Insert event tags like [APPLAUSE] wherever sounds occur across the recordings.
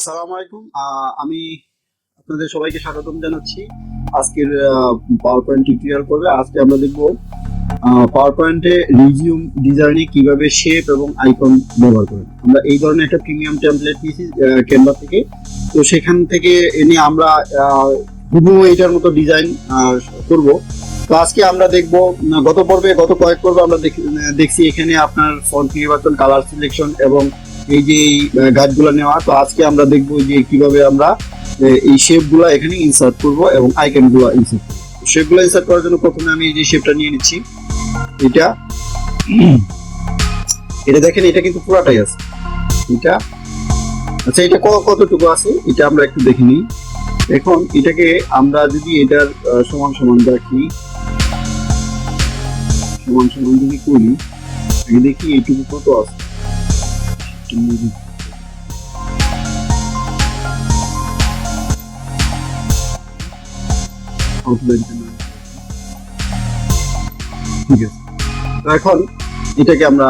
আসসালামু আলাইকুম। আমি আপনাদের সবাইকে স্বাগতম জানাচ্ছি। আজকের পাওয়ার পয়েন্ট টিউটোরিয়াল করবে। আজকে আমরা দেখব পাওয়ার পয়েন্টে রিজিউম ডিজাইনে কীভাবে শেপ এবং আইকন ব্যবহার করেন। আমরা এই ধরনের একটা প্রিমিয়াম টেমপ্লেট নিয়েছি ক্যানভা থেকে। তো সেখান থেকে এনে আমরা হুবহু এটার মতো ডিজাইন করব। তো আজকে আমরা দেখব গত পর্বে গত কয়েক পর্বে আমরা দেখ- দেখছি এখানে আপনার ফন্ট নির্বাচন কালার সিলেকশন এবং এই যে গাছগুলো নেওয়া, তো আজকে আমরা দেখব যে কীভাবে আমরা এই শেপগুলা এখানে ইনসার্ট করব এবং আইকনগুলা ইনসার্ট করব। শেপগুলা ইনসার্ট করার জন্য প্রথমে আমি এই যে শেপটা নিয়ে নিচ্ছি। এটা এটা দেখেন, এটা কিন্তু পুরাটাই আছে। এটা আচ্ছা এটা কতটুকু আছে? এটা আমরা একটু দেখে নিই। এখন এটাকে আমরা যদি এটার সমান সমান রাখি, সমান সমান যদি করি দেখি এইটুকু কত আছে। না ঠিক আছে। তো এখন এটাকে আমরা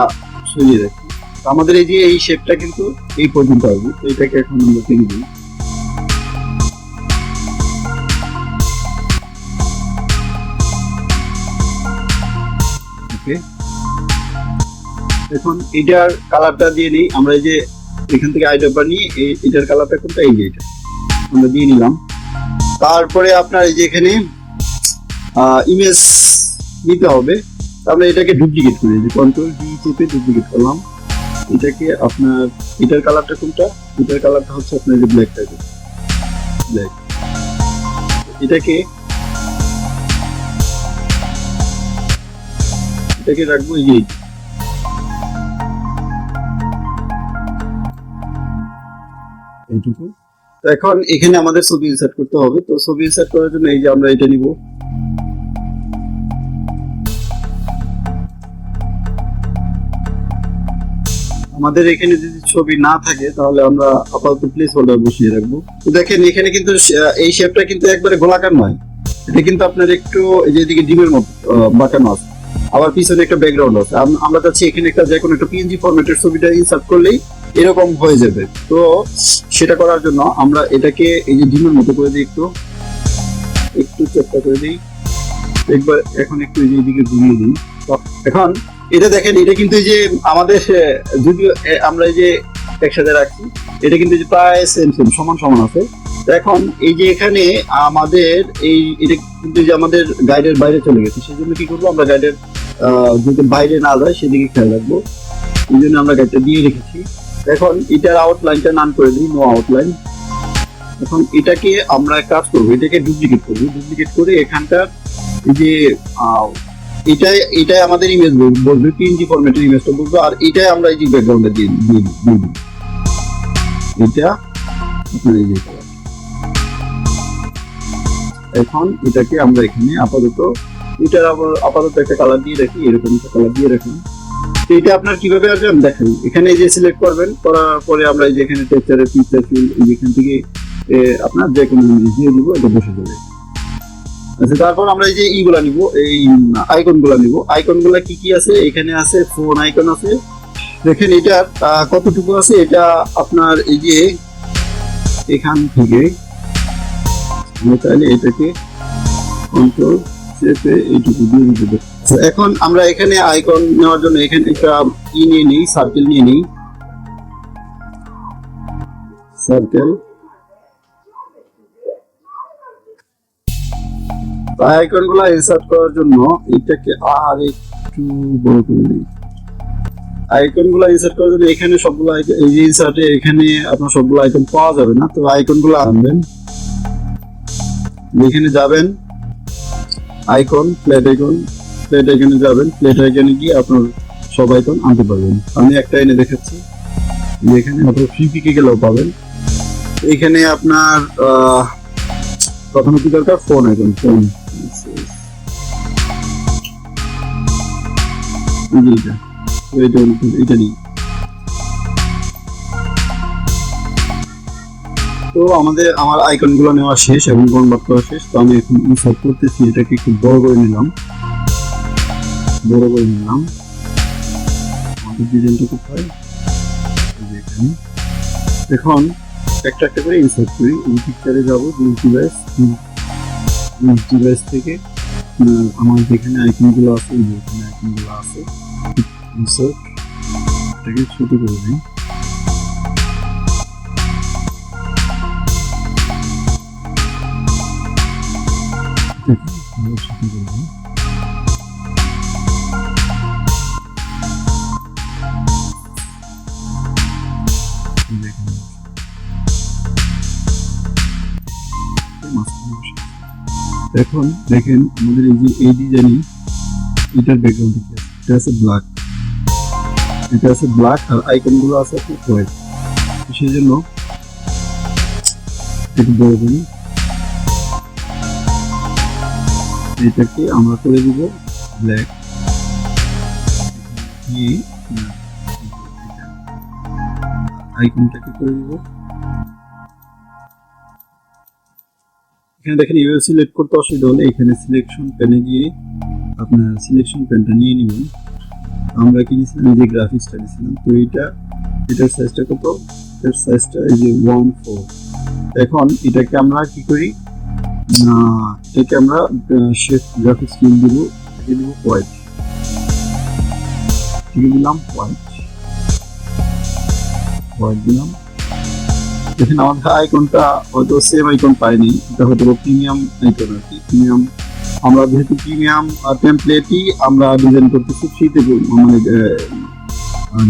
সরিয়ে রাখি। আমাদের এই যে এই শেপটা কিন্তু এই পর্যন্ত আসবে তো এটাকে এখন আমরা কিনে দিই এখন এটার কালারটা দিয়ে নিই, আমরা এই যে এখান থেকে আইডারটা নিয়ে এই- এটার কালারটা কোনটা এই যে এটা আমরা দিয়ে নিলাম। তারপরে আপনার এই যে এখানে ইমেজ নিতে হবে। আমরা এটাকে ডুপ্লিকেট করে যে কন্ট্রোল ডি চেপে ডুপ্লিকেট করলাম। এটাকে আপনার, এটার কালারটা কোনটা? এটার কালারটা হচ্ছে আপনার যে ব্ল্যাক টাইপের ব্ল্যাক এটাকে এটাকে রাখব এই এইটুকু। তো এখন এখানে আমাদের ছবি ইনসার্ট করতে হবে। তো ছবি ইনসার্ট করার জন্য এই যে আমরা এটা নিব। আমাদের এখানে যদি ছবি না থাকে, তাহলে আমরা আপাতত প্লেস হোল্ডার বসিয়ে রাখব। তো দেখেন, এখানে কিন্তু এই শেপটা কিন্তু একবারে গোলাকার নয়। এটা কিন্তু আপনার একটু এই যে ডিমের মতো বাঁকানো আছে। আবার পিছনে একটা ব্যাকগ্রাউন্ড আছে। আমরা চাচ্ছি এখানে একটা যে কোনো একটা পিএনজি ফরম্যাটের ছবিটা ইনসার্ট করলেই এরকম হয়ে যাবে। তো সেটা করার জন্য আমরা এটাকে এই যে ডিমের মতো করে দিই একটু। একটু চেষ্টা করে দিই। একবার এখন একটু এই যে এদিকে ঘুরিয়ে দিই। এখন এটা দেখেন, এটা কিন্তু যে আমাদের, যদিও আমরা যে একসাথে রাখছি, এটা কিন্তু যে প্রায় সেম সেম সমান সমান আছে। এখন এই যে এখানে আমাদের এই, এটা কিন্তু যে আমাদের গাইডের বাইরে চলে গেছে। সেই জন্য কি করব, আমরা গাইডের যদি বাইরে না যায়, সেদিকে খেয়াল রাখব। এই জন্য আমরা গাইডটা দিয়ে রেখেছি। এখন এটার আউটলাইনটা নান করে দিই নো আউটলাইন এখন এটাকে আমরা কাজ করব এটাকে ডুপ্লিকেট করব। ডুপ্লিকেট করে এখানকার এই যে এটাই এটাই আমাদের ইমেজ বলবে পিএনজি ফরম্যাটের ইমেজটা বলব আর এটাই আমরা এই যে ব্যাকগ্রাউন্ডে দিয়ে দিয়ে দিই, এটা। এখন এটাকে আমরা এখানে আপাতত এটার আপাতত একটা কালার দিয়ে রাখি এরকম একটা কালার দিয়ে রাখি। এটা আপনার কীভাবে আসবে আমি দেখাই এখানে যে সিলেক্ট করবেন, করার পরে আমরা এই যে এখানে টেক্সচারের পিকচার ফিল এখান থেকে আপনার যে কোনো জিনিস দিয়ে দিব, এটা বসে যাবে। আচ্ছা তারপর আমরা এই যে ইগুলা নিব, এই আইকনগুলা নিব। আইকনগুলা কি কি আছে? এখানে আছে ফোন আইকন আছে। দেখেন এটা কতটুকু আছে? এটা আপনার এই যে এখান থেকে, আমরা চাইলে এটাকে কন্ট্রোল চেপে এইটুকু দিয়ে দিতে এখন আমরা এখানে আইকন নেওয়ার জন্য এখানে একটা ই নিয়ে নিই সার্কেল নিয়ে নিই। সার্কেল আইকনগুলা ইনসার্ট করার জন্য এটাকে আর একটু বড় করে দিই। আইকনগুলা ইনসার্ট করার জন্য এখানে সবগুলো এই যে ইনসার্টে এখানে আপনার সবগুলো আইকন পাওয়া যাবে না, তো আইকনগুলো আনবেন। এখানে যাবেন। আইকন প্লেট আইকন প্লেট আইকনে যাবেন। প্লেট আইকনে গিয়ে আপনার আনতে পারবেন। আমি একটা এনে দেখাচ্ছি। এখানে আপনার ফ্রি পিকে গেলেও পাবেন। এখানে আপনার প্রথমে কি দরকার? ফোন ফোন তো আমাদের, আমার আইকনগুলো নেওয়া শেষ এবং কনভার্ট শেষ। তো আমি এখন ইনসার্ট করতেছি। এটাকে একটু বড় করে নিলাম। বড় করে নিলাম আমাদের ডিজাইনটা কোথায় এই এখানে। এখন একটা একটা করে ইনসার্ট করি। এই পিকচারে যাব, দুই ডিভাইস ডিভাইস থেকে আমার যেখানে আইকনগুলো আছে, এই যে আইকনগুলো আছে ইনসার্ট এটাকে ছোট করে দিই। আরও করে দিই। এখন দেখেন আমাদের এই যে এই ডিজাইনিং এটার ব্যাকগ্রাউন্ড কি আছে? এটা আছে ব্ল্যাক এটা আছে ব্ল্যাক আর আইকনগুলো আছে আপনার হোয়াইট সেই জন্য একটু বড় করি এটাকে আমরা করে দিব ব্ল্যাক আইকনটাকে করে দিব। এখানে দেখেন ইউএস সিলেক্ট করতে অসুবিধা হলে এখানে সিলেকশন প্যানে গিয়ে আপনার সিলেকশন প্যানটা নিয়ে নেবেন। আমরা কিনেছিলাম যে গ্রাফিক্সটা নিয়েছিলাম। তো এটা এটার সাইজটা কত? এটার সাইজটা এই যে ওয়ান ফোর এখন এটাকে আমরা কি করি? এটাকে আমরা শেফ গ্রাফিক্স কিনে দিব, এটাকে দিব হোয়াইট এটাকে দিলাম হোয়াইট হোয়াইট দিলাম। দেখেন আমাদের আইকনটা হয়তো সেম আইকন পাইনি, এটা হয়তো প্রিমিয়াম আইকন আর কি প্রিমিয়াম আমরা যেহেতু প্রিমিয়াম টেমপ্লেটই আমরা ডিজাইন করতেছি ফ্রিতে মানে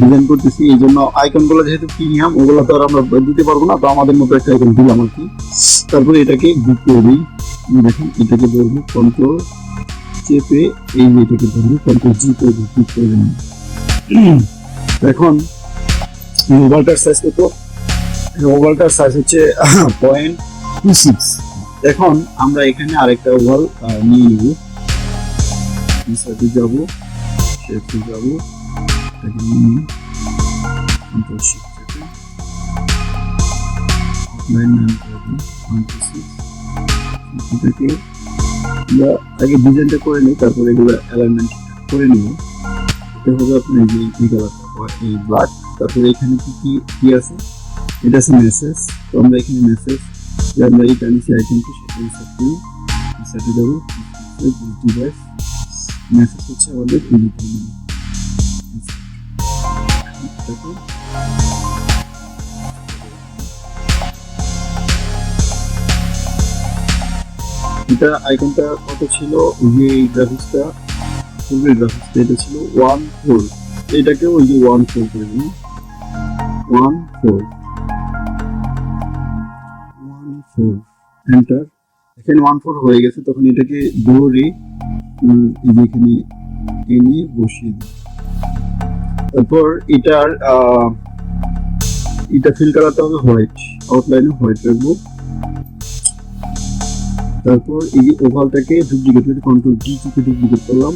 ডিজাইন করতেছি, এই জন্য আইকনগুলো যেহেতু প্রিমিয়াম ওগুলো তো আর আমরা দিতে পারব না, তো আমাদের মতো একটা আইকন দিলাম আর কি। তারপরে এটাকে বুক করে দিই। দেখেন, এটাকে ধরবো কন্ট্রোল চেপে এই এটাকে ধরবো কন্ট্রোল জি করে দিলাম। [CLEARS THROAT] এখন মোবাইলটার সাইজ কত? ওভালটার সাইজ হচ্ছে পয়েন্ট টু সিক্স এখন আমরা এখানে আরেকটা ওভাল নিয়ে নিব। ইনসার্টে যাব শেপে আমরা আগে ডিজাইনটা করে নিই, তারপরে এগুলো অ্যালাইনমেন্ট করে নিব। এটা হবে আপনার এই কালারটা এই ব্ল্যাক তারপরে এখানে কি কি কি আছে? এটা আছে মেসেজ তো আমরা এখানে মেসেজ যে আমরা এই টানিসি আইকনটি সেটা ইনসার্ট করি ইনসার্টে দেবো ডিভাইস মেসেজ হচ্ছে আমাদের ইউনিফর্ম এটা আইকনটা কত ছিল? যে গ্রাফিক্সটা পূর্বের গ্রাফিক্সটা এটা ছিল ওয়ান ফোর এটাকে ওই যে ওয়ান ফোর করে দিন ওয়ান ফোর ফোর এন্টার এখানে ওয়ান ফোর হয়ে গেছে, তখন এটাকে ধরে এখানে এনে বসিয়ে দিই। তারপর এটার এটা ফিল করাতে হবে হোয়াইট আউটলাইনে হোয়াইট রাখব। তারপর এই ওভালটাকে ডুপ্লিকেট করে কন্ট্রোল ডি থেকে ডুপ্লিকেট করলাম।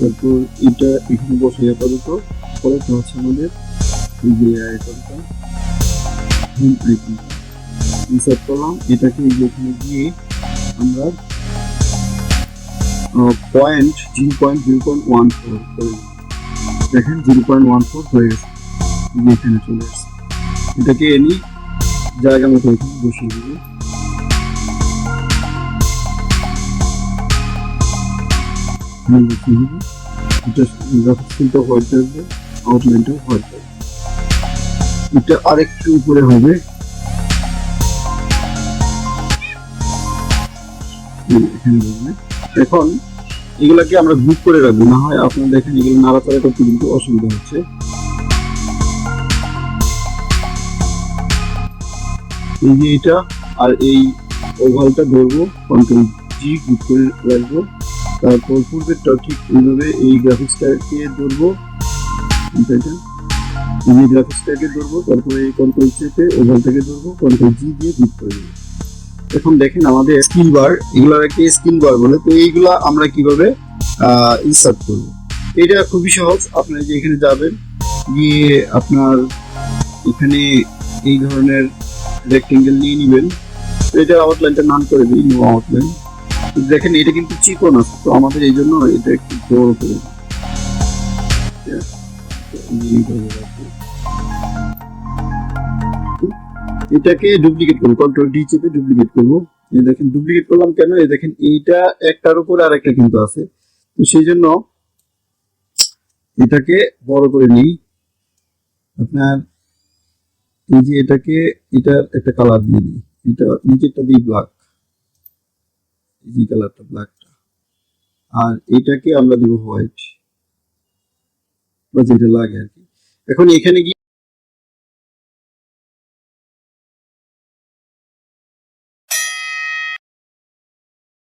তারপর এটা এখানে বসে আপাতত। পরেরটা হচ্ছে আমাদের এই যে আইকনটা আইকনটা ইনসার্ট করলাম। এটাকে এখানে গিয়ে আমরা point zero point zero point one four দেখেন জিরো পয়েন্ট ওয়ান ফোর হয়ে গেছে। এখানে চলে আসছে। এটাকে এনে জায়গা মতো এখানে বসিয়ে দেবো এখানে বসিয়ে দেবো এটা গ্রাফিক্সটা হোয়াইট থাকবে আউটলাইনটা হোয়াইট থাকবে। এটা আরেকটু উপরে হবে। এখানে এগুলাকে আমরা গ্রুপ করে রাখব, না হয় আপনারা দেখেন এগুলো নাড়াচাড়া করতে কিন্তু অসুবিধা হচ্ছে। এই যে এটা আর এই ওভালটা ধরবো কন্ট্রোল জি গ্রুপ করে রাখব। তারপর পূর্বেরটা ঠিক এইভাবে এই গ্রাফিক্সটাকে ধরবো? এই যে গ্রাফিক্সটাকে ধরবো, তারপরে এই কন্ট্রোল চেপে ওভালটাকে ধরবো কন্ট্রোল জি দিয়ে গ্রুপ করে দেবো। এখন দেখেন আমাদের স্কিল বার, এগুলোকে স্কিল বার বলে। তো এইগুলা আমরা কীভাবে ইনসার্ট করব? এটা খুবই সহজ। আপনারা যে এখানে যাবেন, গিয়ে আপনার এখানে এই ধরনের রেক্টেঙ্গেল নিয়ে নেবেন। এটা আউটলাইনটা নান করে দিই নো আউটলাইন দেখেন, এটা কিন্তু চিকন আছে। তো আমাদের এই জন্য এটা একটু বড় করে এটাকে ডুপ্লিকেট করব কন্ট্রোল ডি চেপে ডুপ্লিকেট করব। এই দেখেন ডুপ্লিকেট করলাম কেন? এই দেখেন, এইটা একটার উপরে আর একটা কিন্তু আছে। তো সেই জন্য এটাকে বড় করে নিই। আপনার এই যে এটাকে, এটার একটা কালার দিয়ে দিই। এটা নিচেরটা দিই ব্ল্যাক এই কালারটা ব্ল্যাকটা আর এটাকে আমরা দিব হোয়াইট বা যেটা লাগে আর কি। এখন এখানে গিয়ে